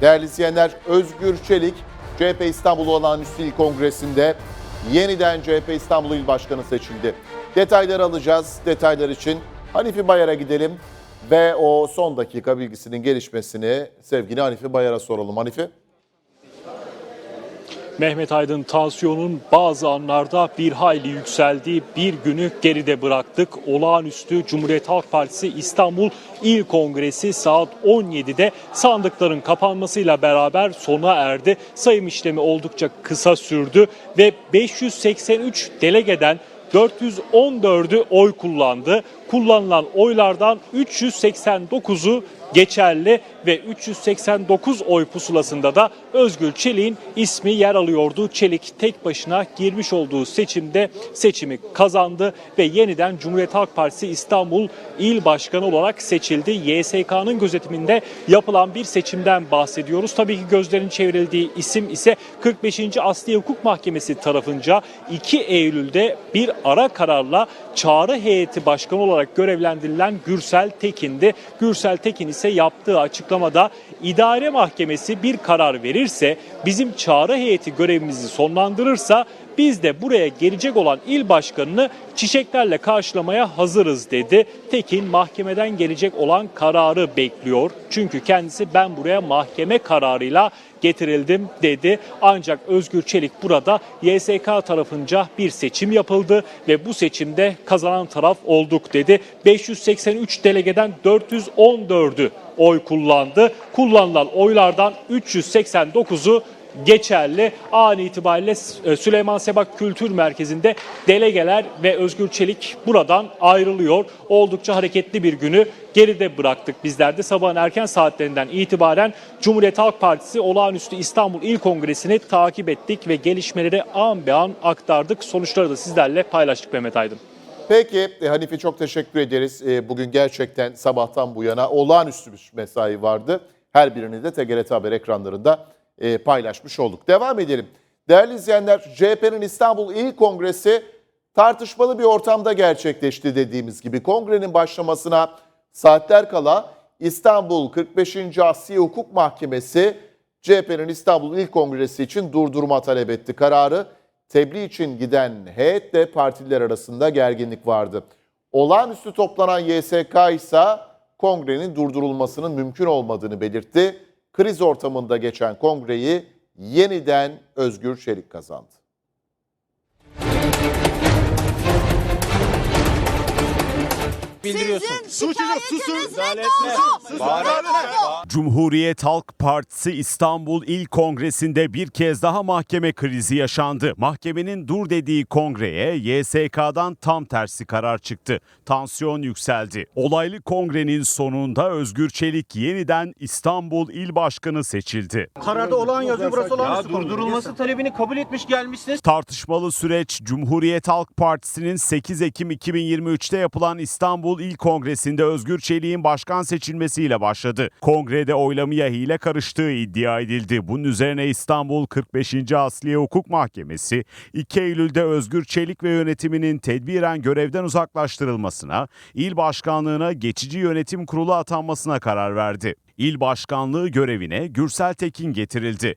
Değerli izleyenler, Özgür Çelik, CHP İstanbul Olağanüstü İl Kongresi'nde yeniden CHP İstanbul İl Başkanı seçildi. Detayları alacağız. Detaylar için Hanifi Bayar'a gidelim ve o son dakika bilgisinin gelişmesini sevgili Hanifi Bayar'a soralım. Hanifi? Mehmet Aydın tansiyonun bazı anlarda bir hayli yükseldiği bir günü geride bıraktık. Olağanüstü Cumhuriyet Halk Partisi İstanbul İl Kongresi saat 17'de sandıkların kapanmasıyla beraber sona erdi. Sayım işlemi oldukça kısa sürdü ve 583 delegeden 414'ü oy kullandı. Kullanılan oylardan 389'u geçerli ve 389 oy pusulasında da Özgür Çelik'in ismi yer alıyordu. Çelik tek başına girmiş olduğu seçimde seçimi kazandı ve yeniden Cumhuriyet Halk Partisi İstanbul İl Başkanı olarak seçildi. YSK'nın gözetiminde yapılan bir seçimden bahsediyoruz. Tabii ki gözlerin çevrildiği isim ise 45. Asliye Hukuk Mahkemesi tarafınca 2 Eylül'de bir ara kararla çağrı heyeti başkanı olarak görevlendirilen Gürsel Tekin'di. Gürsel Tekin ise yaptığı açıklamada idare mahkemesi bir karar verirse bizim çağrı heyeti görevimizi sonlandırırsa biz de buraya gelecek olan il başkanını çiçeklerle karşılamaya hazırız dedi. Tekin mahkemeden gelecek olan kararı bekliyor. Çünkü kendisi ben buraya mahkeme kararıyla getirildim dedi. Ancak Özgür Çelik burada YSK tarafınca bir seçim yapıldı ve bu seçimde kazanan taraf olduk dedi. 583 delegeden 414'ü oy kullandı. Kullanılan oylardan 389'u geçerli. An itibariyle e, Süleyman Sebak Kültür Merkezi'nde delegeler ve Özgür Çelik buradan ayrılıyor. Oldukça hareketli bir günü geride bıraktık bizler de. Sabahın erken saatlerinden itibaren Cumhuriyet Halk Partisi Olağanüstü İstanbul İl Kongresi'ni takip ettik ve gelişmeleri an be an aktardık. Sonuçları da sizlerle paylaştık Mehmet Aydın. Peki e, Hanife çok teşekkür ederiz. E, Bugün gerçekten sabahtan bu yana olağanüstü bir mesai vardı. Her birini de TGRT Haber ekranlarında e, paylaşmış olduk. Devam edelim. Değerli izleyenler, CHP'nin İstanbul İl Kongresi tartışmalı bir ortamda gerçekleşti dediğimiz gibi. Kongrenin başlamasına saatler kala İstanbul 45. Asliye Hukuk Mahkemesi CHP'nin İstanbul İl Kongresi için durdurma talep etti. Kararı tebliğ için giden heyetle partiler arasında gerginlik vardı. Olağanüstü toplanan YSK ise kongrenin durdurulmasının mümkün olmadığını belirtti. Kriz ortamında geçen kongreyi yeniden Özgür Çelik kazandı. Sizin şikayetiniz ne Cumhuriyet Halk Partisi İstanbul İl Kongresi'nde bir kez daha mahkeme krizi yaşandı. Mahkemenin dur dediği kongreye YSK'dan tam tersi karar çıktı. Tansiyon yükseldi. Olaylı kongrenin sonunda Özgür Çelik yeniden İstanbul İl Başkanı seçildi. Kararda olan yazıyor burası olan durdurulması talebini kabul etmiş gelmişsiniz. Tartışmalı süreç Cumhuriyet Halk Partisi'nin 8 Ekim 2023'te yapılan İstanbul İl Kongresi'nde Özgür Çelik'in başkan seçilmesiyle başladı. Kongrede oylamaya hile karıştığı iddia edildi. Bunun üzerine İstanbul 45. Asliye Hukuk Mahkemesi 2 Eylül'de Özgür Çelik ve yönetiminin tedbiren görevden uzaklaştırılmasına, il başkanlığına geçici yönetim kurulu atanmasına karar verdi. İl başkanlığı görevine Gürsel Tekin getirildi.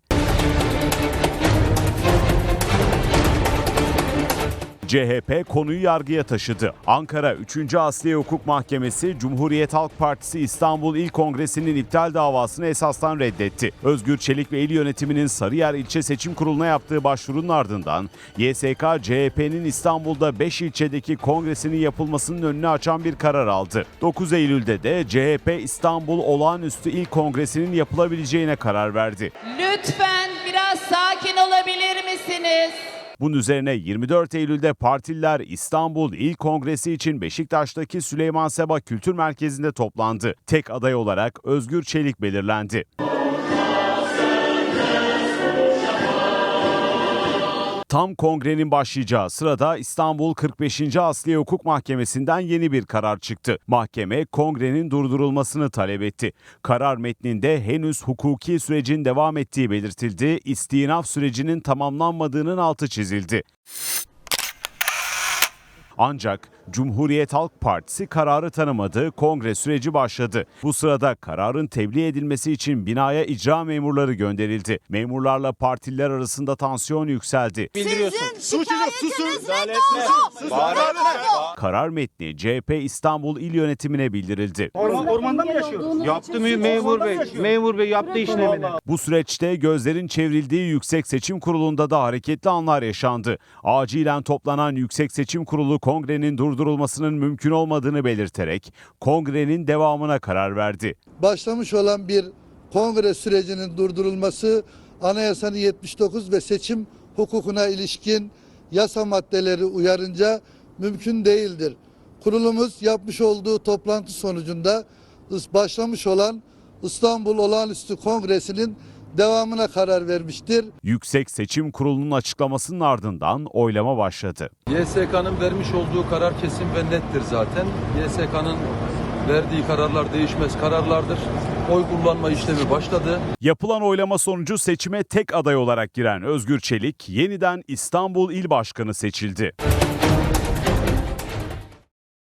CHP konuyu yargıya taşıdı. Ankara 3. Asliye Hukuk Mahkemesi Cumhuriyet Halk Partisi İstanbul İl Kongresi'nin iptal davasını esastan reddetti. Özgür Çelik ve il yönetiminin Sarıyer İlçe Seçim Kurulu'na yaptığı başvurunun ardından YSK CHP'nin İstanbul'da 5 ilçedeki kongresinin yapılmasının önünü açan bir karar aldı. 9 Eylül'de de CHP İstanbul Olağanüstü İl Kongresi'nin yapılabileceğine karar verdi. Lütfen biraz sakin olabilir misiniz? Bunun üzerine 24 Eylül'de partililer İstanbul İl Kongresi için Beşiktaş'taki Süleyman Seba Kültür Merkezi'nde toplandı. Tek aday olarak Özgür Çelik belirlendi. Tam kongrenin başlayacağı sırada İstanbul 45. Asliye Hukuk Mahkemesi'nden yeni bir karar çıktı. Mahkeme kongrenin durdurulmasını talep etti. Karar metninde henüz hukuki sürecin devam ettiği belirtildi. İstinaf sürecinin tamamlanmadığının altı çizildi. Ancak Cumhuriyet Halk Partisi kararı tanımadı, kongre süreci başladı. Bu sırada kararın tebliğ edilmesi için binaya icra memurları gönderildi. Memurlarla partililer arasında tansiyon yükseldi. Sizin şikayetiniz reddoldu. Karar metni CHP İstanbul İl Yönetimine bildirildi. Orman, ormanda mı yaşıyor? Yaptı mı memur bey? Memur bey yaptı işlemini. Bu süreçte gözlerin çevrildiği Yüksek Seçim Kurulu'nda da hareketli anlar yaşandı. Acilen toplanan Yüksek Seçim Kurulu kongrenin durdurulmasının mümkün olmadığını belirterek kongrenin devamına karar verdi. başlamış olan bir kongre sürecinin durdurulması anayasanın 79 ve seçim hukukuna ilişkin yasa maddeleri uyarınca mümkün değildir. Kurulumuz yapmış olduğu toplantı sonucunda başlamış olan İstanbul Olağanüstü Kongresi'nin devamına karar vermiştir. Yüksek Seçim Kurulu'nun açıklamasının ardından oylama başladı. YSK'nın vermiş olduğu karar kesin ve nettir zaten. YSK'nın verdiği kararlar değişmez kararlardır. Oy kullanma işlemi başladı. Yapılan oylama sonucu seçime tek aday olarak giren Özgür Çelik yeniden İstanbul İl Başkanı seçildi.